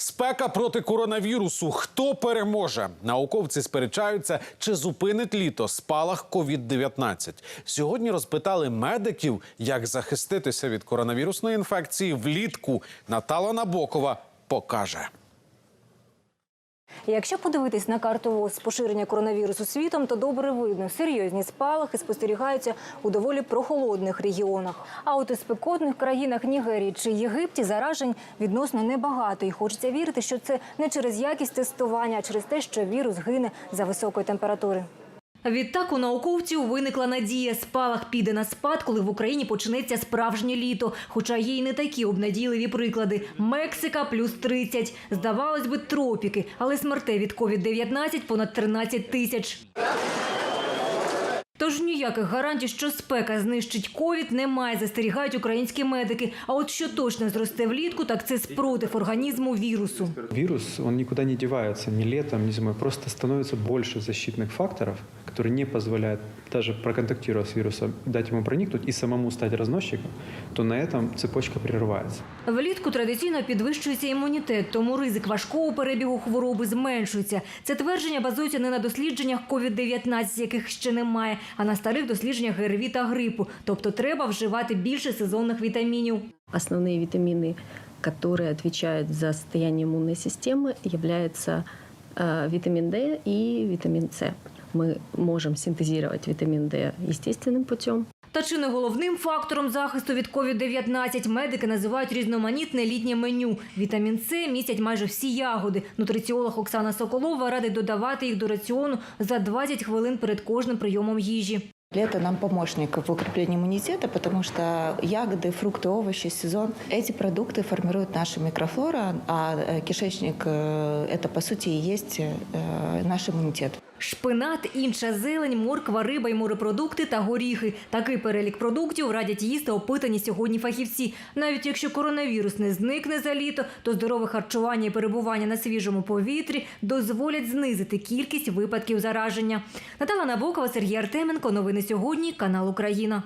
Спека проти коронавірусу. Хто переможе? Науковці сперечаються, чи зупинить літо спалах COVID-19. Сьогодні розпитали медиків, як захиститися від коронавірусної інфекції влітку. Натала Набокова покаже. Якщо подивитись на карту ВОЗ поширення коронавірусу світом, то добре видно, серйозні спалахи спостерігаються у доволі прохолодних регіонах. А от у спекотних країнах Нігерії чи Єгипті заражень відносно небагато. І хочеться вірити, що це не через якість тестування, а через те, що вірус гине за високої температури. Відтак у науковців виникла надія. Спалах піде на спад, коли в Україні почнеться справжнє літо. Хоча є й не такі обнадійливі приклади. Мексика плюс 30. Здавалось би, тропіки, але смертей від COVID-19 понад 13 тисяч. Тож ніяких гарантій, що спека знищить ковід, немає, застерігають українські медики. А от що точно зросте влітку, так це спротив організму вірусу. Вирус, он никуда не девается ни летом, ни зимой. Просто становится больше защитных факторов, которые не позволяют, даже проконтактировав с вирусом, дать ему проникнуть и самому стать разносчиком, то на этом цепочка прерывается. Влітку традиційно підвищується імунітет, тому ризик важкого перебігу хвороби зменшується. Це твердження базується не на дослідженнях COVID-19, яких ще немає, а на старих дослідженнях ГРВІ та грипу. Тобто треба вживати більше сезонних вітамінів. Основные витамины, которые отвечают за состояние иммунной системы, являются э, витамин D и витамин С. Мы можем синтезировать витамин D естественным путем. Та чи не головним фактором захисту від COVID-19 медики називають різноманітне літнє меню. Вітамін С містять майже всі ягоди. Нутриціолог Оксана Соколова радить додавати їх до раціону за 20 хвилин перед кожним прийомом їжі. Лето нам помощник в укреплении иммунитета, потому что ягоды, фрукты, овощи, сезон. Эти продукты формируют наша микрофлора, а э, кишечник э, – это, по сути, и есть э, наш иммунитет. Шпинат, інша зелень, морква, риба й морепродукти та горіхи. Такий перелік продуктів радять їсти опитані сьогодні фахівці. Навіть якщо коронавірус не зникне за літо, то здорове харчування і перебування на свіжому повітрі дозволять знизити кількість випадків зараження. Наталя Набокова, Сергій Артеменко. Новини сьогодні. Канал Україна.